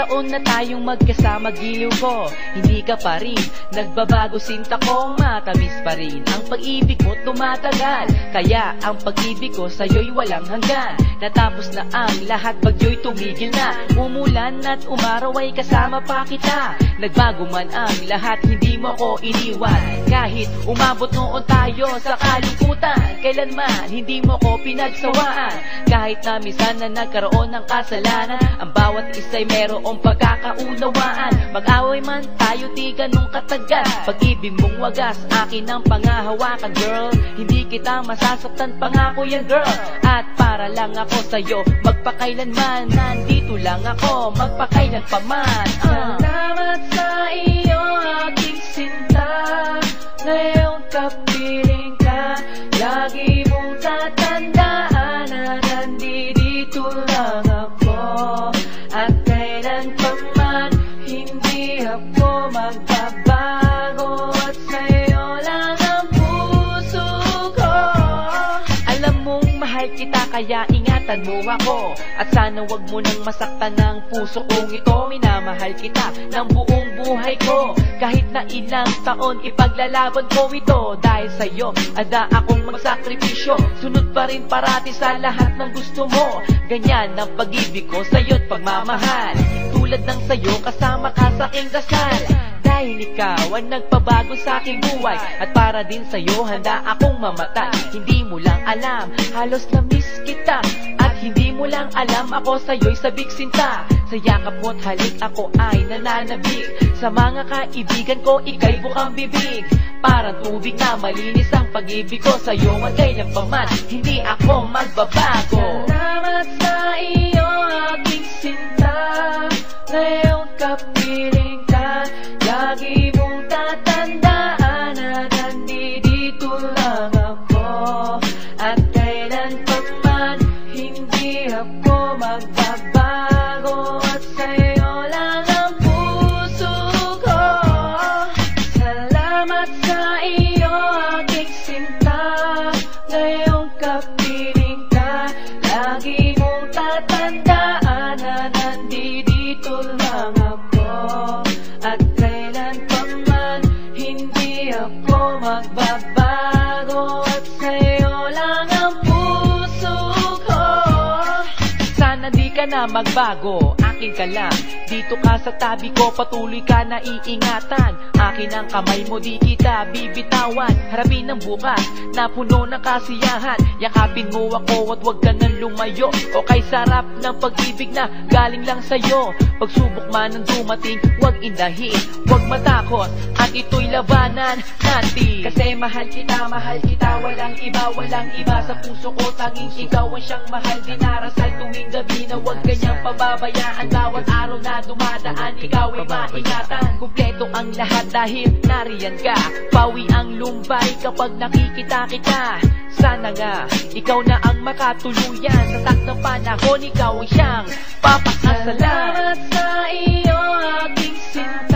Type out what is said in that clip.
taon na tayong magkasama giliw ko Hindi ka pa rin Nagbabago sinta ko. Matamis pa rin Ang pag-ibig mo tumatagal. Kaya ang pag-ibig ko sa'yo'y walang hanggan. Natapos na ang lahat Bagyo'y tumigil na. Umulan at umaraw ay kasama pa kita. Nagbago man ang lahat Hindi mo ko iniwan. Kahit umabot noon tayo sa kalungkutan Kailanman hindi mo ko pinagsawaan. Kahit na minsan na nagkaroon ng kasalanan Ang bawat isa'y merong pagkakaunawaan. Mag-away man tayo di ganun katagal. Pag-ibig mong wagas akin ang pangahawakan girl. Hindi kita masasaktan pangako yan girl. At para lang ako sa'yo magpakailanman. Nandito lang ako magpakailan pa man. Uh. Salamat sa iyo aking sinta Ngayong kapiling ka Lagi mong tatandaan Na nandito lang ako. At kailan pa man Hindi ako magbabago mahal kita kaya ingatan mo ako. At sana wag mo nang masaktan ng puso kong ito. Minamahal kita ng buong buhay ko. Kahit na ilang taon ipaglalaban ko ito. Dahil sa'yo ada akong magsakripisyo. Sunod pa rin parati sa lahat ng gusto mo. Ganyan ang pag-ibig ko sa'yo't pagmamahal. Tulad ng sa'yo kasama ka sa aking dasal dahil ikaw ang nagpabago sa aking buhay. At para din sa'yo handa akong mamatay. Hindi mo lang alam, halos na-miss kita. At hindi mo lang alam ako sa'yo'y sabik sinta. Sa yakap mo't halik ako ay nananabik. Sa mga kaibigan ko ika'y bukang bibig. Parang tubig na malinis ang pag-ibig ko. Sa'yo at kailan pa hindi ako magbabago lang ako. At kailan pa man Hindi ako magbabago. At sa'yo lang ang puso ko. Salamat sa iyo aking sinta. Ngayong kapiling ka Lagi mong tatandaan Ako magbabago At sa'yo lang ang puso ko. Sana di ka na magbago, akin ka lang. Dito ka sa tabi ko, patuloy ka na iingatan. Akin ang kamay mo, di kita bibitawan. Harapin ang bukas, na puno ng kasiyahan. Yakapin mo ako at wag ka nang lumayo. O kay sarap ng pag-ibig na galing lang sa'yo. Pagsubok man ang dumating, wag indahin. Wag matakot, at ito'y labanan natin. Kasi mahal kita, mahal kita. Walang iba, walang iba. Sa puso ko, tanging ikaw ang siyang mahal. Dinarasal tuwing gabi na wag kanyang pababayaan Bawat araw na dumadaan, ikaw ay maingatan. Kumpleto ang lahat dahil nariyan ka. Pawi ang lumbay kapag nakikita kita. Sana nga, ikaw na ang makatuluyan. Sa tak ng panahon, ikaw ang siyang papakasalan. Salamat sa iyo aking sinta